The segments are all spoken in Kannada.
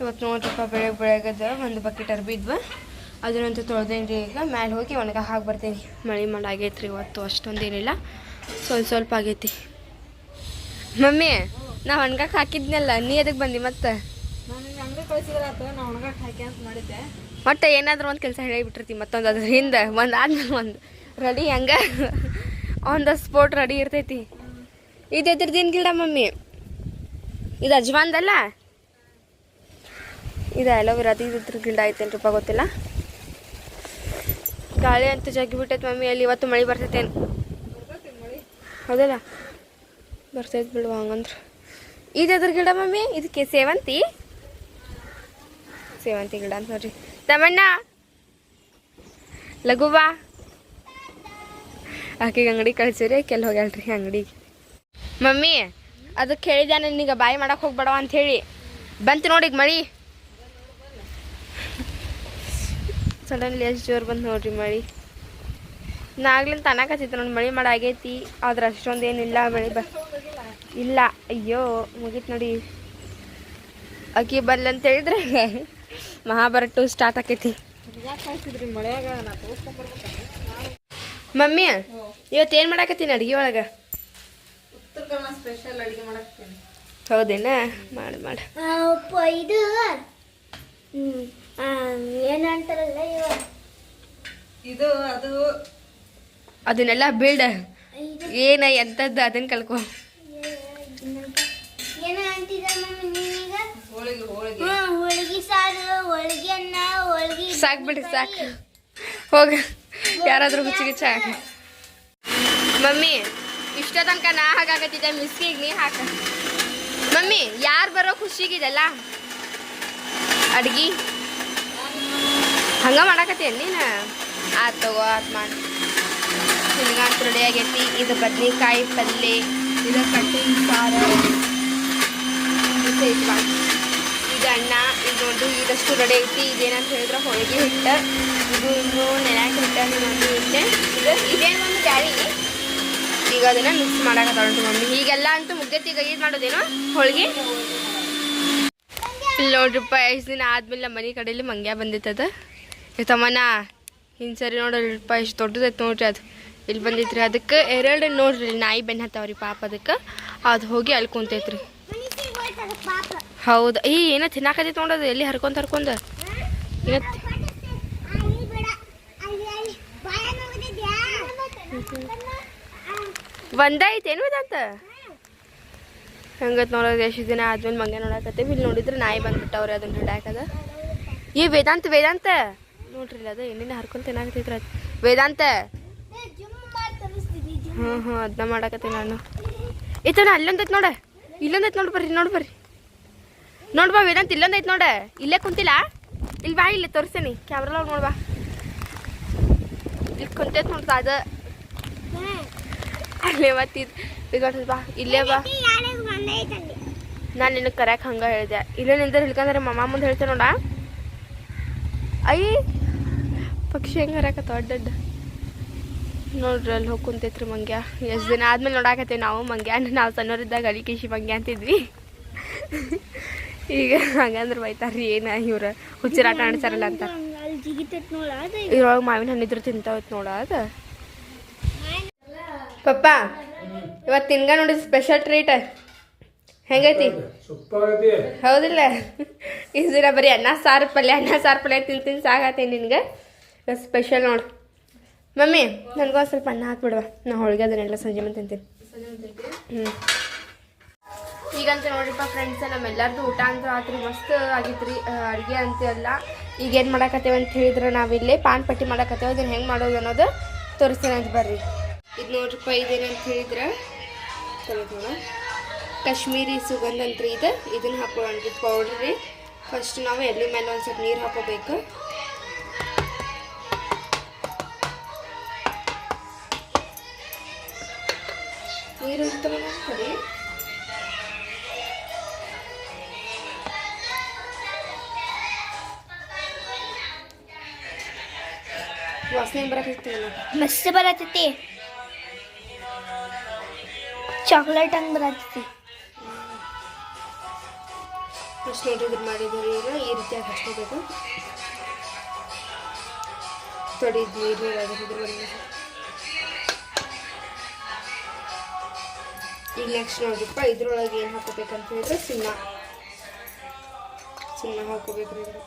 ಇವತ್ತು ನೋಡ್ರಪ್ಪ ಬೆಳಗ್ಗೆ ಬೆಳಗ್ಗೆದ ಒಂದು ಬಕೆಟ್ ಅರ್ಬಿ ಇದ್ವ ಅದನ್ನಂತೂ ತೊಳ್ದೇನಿ ರೀ ಈಗ. ಮ್ಯಾಲೆ ಹೋಗಿ ಒಣಗ ಹಾಕಿ ಬರ್ತೀನಿ. ಮಳೆ ಮಾಡಿ ಆಗೈತೆ ಇವತ್ತು ಇವತ್ತು ಅಷ್ಟೊಂದೇನಿಲ್ಲ ಸ್ವಲ್ಪ ಸ್ವಲ್ಪ ಆಗೈತಿ. ಮಮ್ಮಿ ನಾ ಒಣಗಕ್ಕೆ ಹಾಕಿದ್ನಲ್ಲ ನೀ ಅದಕ್ಕೆ ಬಂದಿ ಮತ್ತೆ? ಒಟ್ಟು ಏನಾದರೂ ಒಂದು ಕೆಲಸ ಹೇಳಿಬಿಟ್ಟಿರ್ತಿ ಮತ್ತೊಂದು ಅದ್ರ ಹಿಂದೆ. ಒಂದು ಆದ್ಮೇಲೆ ಒಂದು ರೆಡಿ ಹಂಗೆ. ಆನ್ ದ ಸ್ಪಾಟ್ ರೆಡಿ ಇರ್ತೈತಿ. ಇದು ಏನು ಗಿಡ ಮಮ್ಮಿ? ಇದು ಅಜ್ವಾನ್ದಲ್ಲ? ಇದು ಅಲೋವೆರಾದ ಇದ್ರ ಗಿಡ ಐತೇನ್ರಪ್ಪ ಗೊತ್ತಿಲ್ಲ. ಗಾಳಿ ಅಂತೂ ಜಗ್ಗಿ ಬಿಟ್ಟೈತೆ ಮಮ್ಮಿ, ಅಲ್ಲಿ ಇವತ್ತು ಮಳೆ ಬರ್ತೈತೇನು ಹೌದಲ್ಲ? ಬರ್ತೈತೆ ಬಿಡುವ ಹಂಗಂದ್ರೆ. ಇದು ಎದ್ರ ಗಿಡ ಮಮ್ಮಿ? ಇದಕ್ಕೆ ಸೇವಂತಿ? ಸೇವಂತಿ ಗಿಡ ಅಂತ ನೋಡ್ರಿ. ತಮಣ್ಣ ಲಘುವಾ? ಆಕೆಗೆ ಅಂಗಡಿ ಕಳ್ಸಿರಿ ಕೆಲ್ ಹೋಗ್ಯಾಳ್ರಿ ಅಂಗಡಿಗೆ ಮಮ್ಮಿ, ಅದಕ್ಕೆ ಹೇಳಿದೆ ನನಗೆ ಬಾಯಿ ಮಾಡಕ್ಕೆ ಹೋಗ್ಬೇಡವ ಅಂತ ಹೇಳಿ. ಬಂತು ನೋಡಿ ಈಗ ಮಳಿ. ಸಡನ್ಲಿ ಎಷ್ಟು ಜೋರು ಬಂದು ನೋಡ್ರಿ ಮಳೆ. ನಾಗ್ಲಿಂದ ತನಕತ್ತಿತ್ತು ನೋಡಿ ಮಳೆ ಮಾಡಿ ಆಗೈತಿ ಆದ್ರೆ ಅಷ್ಟೊಂದು ಏನಿಲ್ಲ ಮಳೆ ಬ ಇಲ್ಲ. ಅಯ್ಯೋ ಮುಗೀತು ನೋಡಿ. ಅಕ್ಕಿ ಬರ್ಲಿ ಅಂತ ಹೇಳಿದ್ರೆ ಮಹಾಭಾರತ ಟು ಸ್ಟಾರ್ಟ್ ಆಕೈತಿ. ಮಮ್ಮಿ ಇವತ್ತು ಏನು ಮಾಡಾಕತ್ತೀನಿ ಅಡುಗೆ ಒಳಗೆ? ಸ್ಪೆಷಲ್ ಅಡುಗೆ ಹೌದೇನಾ? ಮಾಡಿ ಮಾಡಿ. ಹ್ಞೂ ಇದು ಹ್ಮ್, ಆ, ಏನಂತಾರಲ್ಲ ಇವ? ಇದು ಅದು. ಅದನ್ನೆಲ್ಲ ಬಿಲ್ಡ್ ಏನ ಎಂಥದ್ದು ಅದನ್ನ ಕಲ್ಕೊ. ಏನ ಅಂತಿದ ಮಮ್ಮಿ ನೀವೀಗ ಹೋಳಿಗೆ ಹೋಳಿಗೆ. ಹ್ಮ್ ಹೋಳಿಗೆ ಸಾರು ಹೋಳಿಗೆ ಅನ್ನ ಹೋಳಿಗೆ ಸಾಕು ಬಿಡಿ ಸಾಕು. ಹೋಗ. ಯಾರಾದ್ರೂ ಹುಚ್ಚಿಗೆ ಹಾಕ. ಮಮ್ಮಿ ಇಷ್ಟ ತನಕ ನಾ ಹಾಗಾಗತ್ತಿದ್ದೆ ಮಿಸ್ಕಿಗೆ ನೀ ಹಾಕ. ಮಮ್ಮಿ ಯಾರು ಬರೋ ಖುಷಿಗಿದೆಲ್ಲ ಅಡ್ಗಿ. ಹಂಗ ಮಾಡಾಕತ್ತೀಯ ನೀನು? ಆತ್ ತಗೋ ಆತ್ ಮಾಡಿ. ನಿನಗಂತೂ ರೆಡಿ ಆಗೈತಿ. ಇದು ಬದ್ನೆಕಾಯಿ ಪಲ್ಯ ಇದು ಕಟ್ಟಿನ ಸಾರು. ಇದು ಅಣ್ಣ ಈಗ ನೋಡ್ರಿ ಇದಷ್ಟು ರೆಡಿ ಐತಿ. ಇದೇನಂತ ಹೇಳಿದ್ರೆ ಹೋಳಿಗೆ ಹಿಟ್ಟ, ಇದು ಇನ್ನು ನೆನಕ್ಕೆ ಹಿಟ್ಟ ಮಮ್ಮಿ ಇಟ್ಟೆ ಇದು ಇದೇನು ಒಂದು ಬ್ಯಾಳಿ? ಈಗ ಅದನ್ನ ಮಿಕ್ಸ್ ಮಾಡಾಕತ್ತಾಳ್ರಿ ಮಮ್ಮಿ. ಈಗೆಲ್ಲ ಅಂತೂ ಮುಗ್ದೈತಿ. ಈಗ ಇದು ಮಾಡೋದೇನು? ಹೋಳಿಗೆ? ಇಲ್ಲಿ ನೋಡ್ರಿಪ್ಪ ಎಷ್ಟು ದಿನ ಆದ್ಮೇಲೆ ನಮ್ಮ ಮನೆ ಕಡೆಯಲ್ಲಿ ಮಂಗ್ಯ ಬಂದಿತ್ತದ. ತಮ್ಮನ ಹಿಂಗೆ ಸರಿ ನೋಡ್ರಿಪ್ಪ ಎಷ್ಟು ದೊಡ್ಡದೈತೆ ನೋಡ್ರಿ ಅದು. ಇಲ್ಲಿ ಬಂದಿತ್ರಿ ಅದಕ್ಕೆ, ಎರಡು ನೋಡ್ರಿ ನಾಯಿ ಬೆನ್ನ ಹತ್ತಾವ್ರಿ ಪಾಪ ಅದಕ್ಕೆ. ಅದು ಹೋಗಿ ಅಲ್ಲಿ ಕುಂತೈತ್ರಿ. ಹೌದು ಈ ಏನೋ ತಿನ್ನಾಕತ್ತೈತೆ ನೋಡೋದು ಎಲ್ಲಿ ಹರ್ಕೊಂತ ಹರ್ಕೊಂಡ. ಏನೋ ಏನು ಅಂತ ಅಲ್ಲಿ ಅಲ್ಲಿ ಬಾಯ ನೋಡಿದ್ಯಾ ಒಂದ ಐತೇನು ಇದಂತ ಹಂಗತ್ ನೋಡೋದು ಎಷ್ಟು ದಿನ ಆದ್ಮೇಲೆ ಮಂಗೆ ನೋಡಕತ್ತೇವಿ ಇಲ್ಲಿ ನೋಡಿದ್ರೆ ನಾಯಿ ಬಂದ್ಬಿಟ್ಟವ್ರೆ ಅದನ್ನ ಹಿಡ್ಯಾಕದ. ಈ ವೇದಾಂತ ವೇದಾಂತ! ನೋಡ್ರಿ ಇಲ್ಲ ಅದು ಎಣ್ಣಿನ ಹರ್ಕೊಂತ ತಿನ್ನಾಕತೈತ್ರ ವೇದಾಂತ! ಹ್ಞೂ ಹ್ಞೂ ಅದನ್ನ ಮಾಡಾಕತ್ತೀನಿ ನಾನು. ಈತನ ಅಲ್ಲೊಂದೈತೆ ನೋಡ. ಇಲ್ಲೊಂದೈತೆ ನೋಡಿ ಬರ್ರಿ ನೋಡಿ ಬರ್ರಿ. ನೋಡ್ಬಾ ವೇದಾಂತ, ಇಲ್ಲೊಂದೈತೆ ನೋಡ. ಇಲ್ಲೇ ಕುಂತಿಲ್ಲ? ಇಲ್ಲಿ ಬಾ, ಇಲ್ಲಿ ತೋರಿಸ್ತೀನಿ. ಕ್ಯಾಮ್ರಲ್ಲ ನೋಡ್ ಬಾ. ಇಲ್ಲಿ ಕುಂತೈತೆ ನೋಡ್ತಾ ಅದ ಅಲ್ಲೇ ಮತ್ತಿದ್ ಇದು ಬಾ. ಇಲ್ಲೇ ಬಾ. ನಾನು ನಿನಗೆ ಕರೆಯಕ್ಕೆ ಹಂಗೆ ಹೇಳಿದೆ. ಇಲ್ಲೇ ನಿಂದ್ರೆ ಹಿಡ್ಕಂದ್ರೆ ಮಮ್ಮ ಮುಂದೆ ಹೇಳ್ತೇನೆ ನೋಡ. ಐ! ಪಕ್ಷಿ ಹೆಂಗೆ ಹರಕತ್ತ ಅಡ್ಡಡ್ಡ. ನೋಡ್ರಿ ಅಲ್ಲಿ ಹೋಗಿ ಕುಂತೈತ್ರಿ ಮಂಗ್ಯ. ಎಷ್ಟು ದಿನ ಆದ್ಮೇಲೆ ನೋಡಾಕತ್ತೇವೆ ನಾವು ಮಂಗ್ಯ. ನಾವು ಸಣ್ಣವರಿದ್ದಾಗ ಅಲಿಕೇಶಿ ಮಂಗ್ಯ ಅಂತಿದ್ವಿ. ಈಗ ಹಂಗಂದ್ರೆ ಬೈತಾರ್ರಿ, ಏನ ಇವ್ರ ಹುಚ್ಚಿರಾಟ ಆಡ್ಸಾರಲ್ಲ ಅಂತ. ಇದ್ರೊಳಗೆ ಮಾವಿನ ಹಣ್ಣಿದ್ರು ತಿಂತಾವತ್ ನೋಡ ಅದ. ಪಪ್ಪ, ಇವತ್ತು ತಿನ್ಗ ನೋಡಿ ಸ್ಪೆಷಲ್ ಟ್ರೀಟ್ ಹೆಂಗೈತಿ? ಹೌದಿಲ್ಲ. ಇಷ್ಟು ದಿನ ಬರೀ ಅನ್ನ ಸಾರು ಪಲ್ಯ ಅನ್ನ ಸಾರು ಪಲ್ಯ ತಿಂದು ತಿಂದು ಸಾಕತ್ತೆ ನಿನ್ಗೆ ಸ್ಪೆಷಲ್ ನೋಡು. ಮಮ್ಮಿ ನನಗೂ ಸ್ವಲ್ಪ ಅನ್ನ ಹಾಕ್ಬಿಡುವ. ನಾ ಹೋಳಿಗೆ ಅದನ್ನೆಲ್ಲ ಸಂಜೆ ಮುಂದೆ ತಿಂತೀನಿ. ಹ್ಞೂ ಈಗಂತ ನೋಡ್ರಿಪ್ಪ ಫ್ರೆಂಡ್ಸ್ ನಮ್ಮೆಲ್ಲರದು ಊಟ ಅಂತ ಆತ್ರಿ ಮಸ್ತ್ ಆಗಿತ್ರಿ. ಅಡುಗೆ ಅಂತ ಎಲ್ಲ ಈಗ ಏನು ಮಾಡಾಕತ್ತೇವೆ ಅಂತ ಹೇಳಿದ್ರೆ ನಾವಿಲ್ಲಿ ಪಾನ್ ಪಟ್ಟಿ ಮಾಡಾಕತ್ತೇವೆ. ಅದನ್ನ ಹೆಂಗೆ ಮಾಡೋದು ಅನ್ನೋದು ತೋರಿಸ್ತೇನೆ ಅಂತ ಬರ್ರಿ. ಇದು ನೋಡ್ರಿಪ್ಪ ಇದೇನಂತ ಹೇಳಿದ್ರೆ ಚಲೋ ಕಾಶ್ಮೀರಿ ಸುಗಂಧ ಅಂತ ಇದು ಇದನ್ನ ಹಾಕೊಳ್ಳೋಣ ಇದು ಪೌಡ್ರ್ ರೀ ಫಸ್ಟ್ ನಾವು ಎಲ್ಲಿ ಮೇಲೆ ಒಂದು ಸ್ವಲ್ಪ ನೀರು ಹಾಕೋಬೇಕು ನೀರು ಹಾಕ್ತಾರ ಸರಿ ವಾಸನೆ ಬರಕೈತಿಲ್ಲ ಮಸ್ತ್ ಬರತೈತಿ ಚಾಕ್ಲೇಟ್ ಹಂಗೆ ಬರತೈತಿ ಫಸ್ಟ್ ಇದು ಮಾಡಿದ್ರೆ ಮಾಡಿದ್ದೀರಿ ಈ ರೀತಿಯಾಗಿ ಹಚ್ಕೋಬೇಕು. ತೊಡಿದ್ವಿ ನೀರು ಇದ್ರ ಒಳಗೆ ಈಗ ನೆಕ್ಸ್ಟ್ ನೋಡ್ರಿಪ್ಪ ಇದ್ರೊಳಗೆ ಏನು ಹಾಕೋಬೇಕಂತ ಹೇಳಿದ್ರೆ ಸುಣ್ಣ ಸುಣ್ಣ ಹಾಕೋಬೇಕು ಇದ್ರ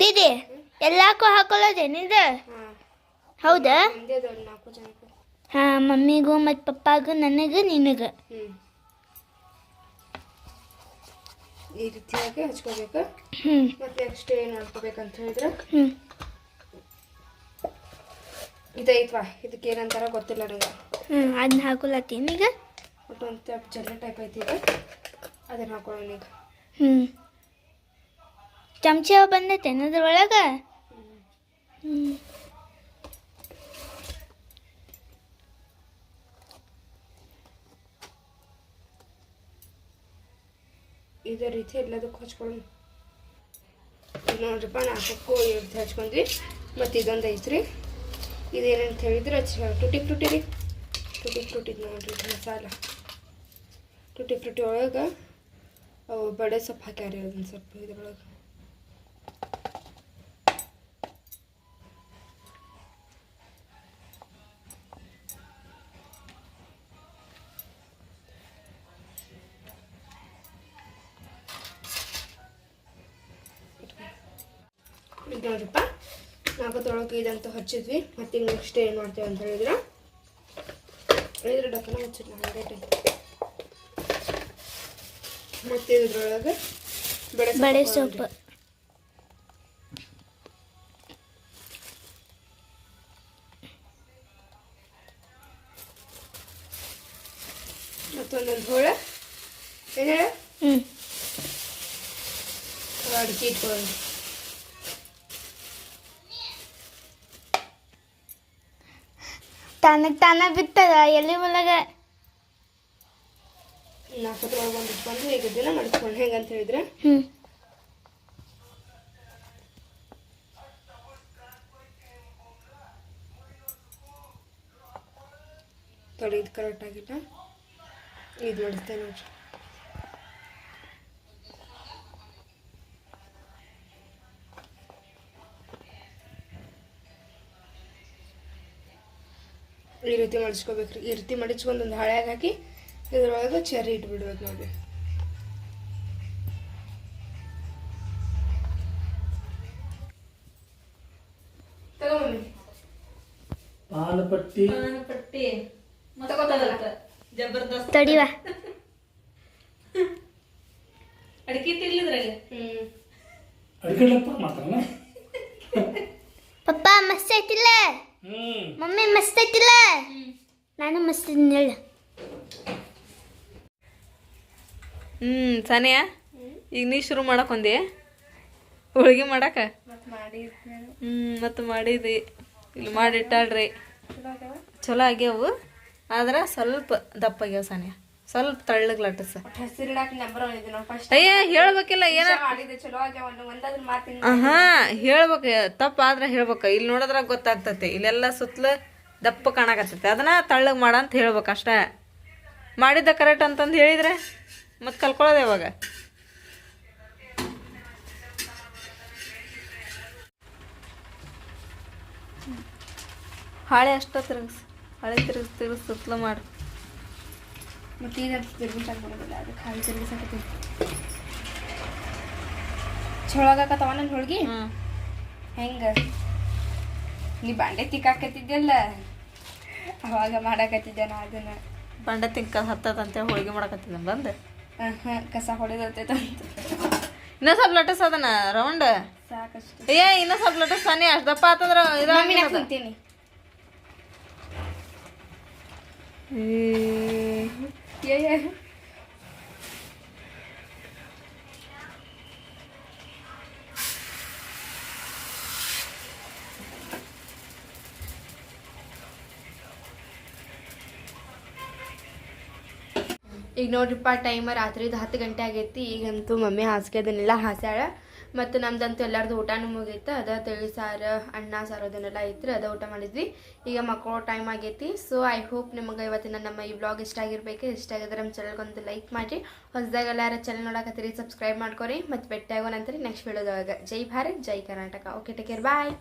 ದೀದಿ ಎಲ್ಲಾಕು ಹಾಕೊಳ್ಳೋದೇನಿದೆ? ಹೌದಾ? ಹಾ ಮಮ್ಮಿಗೂ ಮತ್ತು ಪಪ್ಪಾಗೂ ನನಗೆ ನಿನಗೆ. ಈ ರೀತಿಯಾಗಿ ಹಚ್ಕೋಬೇಕು. ಮತ್ತೆ ನೆಕ್ಸ್ಟ್ ಏನು ಮಾಡ್ಕೋಬೇಕಂತ ಹೇಳಿದ್ರೆ? ಇದೈತ್ವಾ ಇದಕ್ಕೆ ಏನಂತಾರ ಗೊತ್ತಿಲ್ಲ ನನಗೆ ಹ್ಞೂ ಅದನ್ನ ಹಾಕೊಲತ್ತೀನಿ ಈಗ. ಒಟ್ಟು ಒಂದು ಟೈಪ್ ಜಲ್ಲ ಟೈಪ್ ಐತಿ ಈಗ. ಅದನ್ನ ಹಾಕೊಳ್ಳೋಣ ಈಗ. ಹ್ಞೂ ಚಮಚ ಬಂದೈತೆ ಅದ್ರೊಳಗೆ? ಹ್ಞೂ ಇದೇ ರೀತಿ ಎಲ್ಲದಕ್ಕೂ ಈಗ ನೋಡ್ರಿಪ್ಪ ನಾಲ್ಕಕ್ಕೂ ರೀತಿ ಹಚ್ಕೊಂಡ್ವಿ. ಮತ್ತು ಇದೊಂದು ಐತ್ರಿ. ಇದೇನಂತ ಹೇಳಿದ್ರೆ ಟುಟಿ ಫ್ರೂಟಿ ರೀ. ಟುಟಿ ಫ್ರೂಟಿ ನೋಡ್ರಿ ಮಸಾಲ. ಟುಟಿ ಫ್ರೂಟಿ ಒಳಗೆ, ಅವು ಬಡೆ ಸೊಪ್ಪು ಹಾಕ್ಯಾರಿ ಅದನ್ನ ಸ್ವಲ್ಪ ಇದ್ರೊಳಗೆ. ನಾಲ್ಕತ್ತೊಳಗೆ ಇದಂತೂ ಹಚ್ಚಿದ್ವಿ ಮತ್ತೆ ಈಗ ನೆಕ್ಸ್ಟ್ ಏನು ಮಾಡ್ತೇವೆ ಅಂತ ಹೇಳಿದ್ರೆ? ಹೇಳಿದ್ರೆ ಡಕ್ಕನ ಹಚ್ಚಿಲ್ಲ ಹಂಗೆ ಮತ್ತೆ ಇದ್ರೊಳಗೆ ಬಡೆ ಸೊಪ್ಪು ಮತ್ತೊಂದೊಂದು ಹೋಳ. ಏನು ಹೇಳ? ಅಡಿಕೆ ಇಟ್ಕೊಳ್ಳೋಣ ತಾನಕ್ಕೆ ತಾನ ಬಿತ್ತದ? ಎಲ್ಲಿ ಒಳಗೆ? ನಾಲ್ಕತ್ತೊಳಗೆ ಒಂದು ಇಟ್ಕೊಂಡು ಈಗ ದಿನ ಹೆಂಗೆ ಹೆಂಗಂತ ಹೇಳಿದ್ರೆ ಹ್ಞೂ ತೊಡೆ ಇದು ಕರೆಕ್ಟ್ ಇದು ಮಾಡಿಸ್ತೇನೆ ನೋಡ್ರಿ. ಈ ರೀತಿ ಮಡಿಸ್ಕೋಬೇಕ್ರಿ ಈ ರೀತಿ ಮಡಿಸ್ಕೊಂಡು ಒಂದು ಹಳ್ಯಾಗ ಹಾಕಿ ಇದ್ರೊಳಗೆ ಚೆರಿ ಇಟ್ಬಿಡ್ಬೇಕು ನೋಡ್ರಿ ಪಾನಪಟ್ಟಿ ಪಟ್ಟಿ ಮಸ್ತ್ ಜಬರ್ದಸ್ತ್. ತಡಿವ. ಅಡಿಕೆ ತಿರ್ಲಿದ್ರಲ್ಲಿ? ಅಡಿಕೆ ಪಪ್ಪ ಮಸ್ತ್ ಐತಿಲ್ಲ ಮಮ್ಮಿ ಮಸ್ತ್ ಐತಿಲ್ಲ? ನಾನು ಮಸ್ತ್ ಹೇಳ. ಹ್ಮ್ ಸಾನಿಯಾ ಈಗ ನೀ ಶುರು ಮಾಡಕ್ ಒಂದಿ ಹೋಳಿಗೆ ಮಾಡಕ? ಮತ್ತು ಮಾಡಿ ಹ್ಮ್ ಮತ್ತೆ ಮಾಡಿದಿ. ಇಲ್ಲಿ ಮಾಡಿಟ್ಟಾಳ್ರಿ ಚಲೋ ಆಗ್ಯಾವು ಆದ್ರ ಸ್ವಲ್ಪ ದಪ್ಪ ಆಗ್ಯಾವ ಸಾನಿಯಾ. ಸ್ವಲ್ಪ ತಳ್ಳಗ್ ಲಟ್ಟಸ ಅಯ್ಯ ಹೇಳ್ಬೇಕಿಲ್ಲ ಏನ ಹಾ ಹೇಳ್ಬೇಕು ತಪ್ಪ ಆದ್ರೆ ಹೇಳ್ಬೇಕು. ಇಲ್ಲಿ ನೋಡಿದ್ರ ಗೊತ್ತಾಗ್ತತಿ. ಇಲ್ಲೆಲ್ಲ ಸುತ್ತಲ ದಪ್ಪ ಕಾಣಕತ್ತೈತಿ. ಅದನ್ನ ತಳ್ಳಗ್ ಮಾಡ ಅಂತ ಹೇಳ್ಬೇಕು ಅಷ್ಟ. ಮಾಡಿದ್ದ ಕರೆಕ್ಟ್ ಅಂತಂದು ಹೇಳಿದ್ರೆ ಮತ್ತೆ ಕಲ್ಕೊಳ್ಳೋದು ಯಾವಾಗ? ಹಾಳೆ ಅಷ್ಟ ತಿರುಗಿಸ್ ಹಳೆ ತಿರುಗಿಸ್ ತಿರುಗಿಸ್ ಸುತ್ತಲ ಮಾಡು. ಮತ್ತೆ ಈಗ ತಿರ್ಗಿಸಾಕ್ ಬರೋದಿಲ್ಲ ಅದಕ್ಕೆ ಹಾಗೆ ತಿರ್ಗಿಸಾಕತ್ತೀನಿ ಚಲೋ ಆಗಾಕತ್ತವ ನನ್ನ ಹೋಳ್ಗಿ ಹೆಂಗ ನೀ ಬಾಂಡೆ ತಿಕ್ಕಾಕತ್ತಿದ್ಯಲ್ಲ ಅವಾಗ ಮಾಡಾಕತ್ತಿದ್ದೆ ನಾ ಅದನ್ನ ಬಂಡೆ ತಿಂಕ ಹತ್ತದಂತೆ ಹೋಳಿಗೆ ಮಾಡಾಕತ್ತಿದ್ದೆ ಬಂದು ಹಾಂ ಕಸ ಹೊಡೆದತ್ತೈತ ಇನ್ನೂ ಸ್ವಲ್ಪ ಲಟಸ್ ಅದನ್ನ ರೌಂಡ್ ಸಾಕಷ್ಟು ಏ ಇನ್ನೂ ಸ್ವಲ್ಪ ಲಟಸ್ ತಾನೇ ಅಷ್ಟು ದಪ್ಪ ಆತಂದ್ರೆ ಕುಂತೀನಿ ಏ ಏ. ಈಗ ನೋಡ್ರಿಪ್ಪ ಟೈಮ್ ರಾತ್ರಿದು ಹತ್ತು ಗಂಟೆ ಆಗೈತಿ ಈಗಂತೂ ಮಮ್ಮಿ ಹಾಸಿಗೆ ಅದನ್ನೆಲ್ಲ ಹಾಸ್ಯಾಳ ಮತ್ತು ನಮ್ದಂತೂ ಎಲ್ಲರದು ಊಟನೂ ಮುಗೀತು. ಅದ ತಿಳಿ ಸಾರು ಅನ್ನ ಸಾರು ಅದನ್ನೆಲ್ಲ ಇತ್ತು ಅದ ಊಟ ಮಾಡಿದ್ವಿ. ಈಗ ಮಕ್ಕಳು ಟೈಮ್ ಆಗೈತಿ. ಸೊ ಐ ಹೋಪ್ ನಿಮಗೆ ಇವತ್ತಿನ ನಮ್ಮ ಈ ಬ್ಲಾಗ್ ಇಷ್ಟ ಆಗಿರ್ಬೇಕು. ಇಷ್ಟ ಆಗಿದ್ರೆ ನಮ್ಮ ಚಾನಲ್ಗೊಂದು ಲೈಕ್ ಮಾಡಿ. ಹೊಸದಾಗೆಲ್ಲ ಯಾರು ಚಾನಲ್ ನೋಡಕತ್ತೀರಿ ಸಬ್ಸ್ಕ್ರೈಬ್ ಮಾಡ್ಕೊರಿ. ಮತ್ತು ಭೇಟಿ ನಂತರ ನೆಕ್ಸ್ಟ್ ವೀಡಿಯೋದೊಳಗೆ ಜೈ ಭಾರತ್, ಜೈ Karnataka. Okay take care bye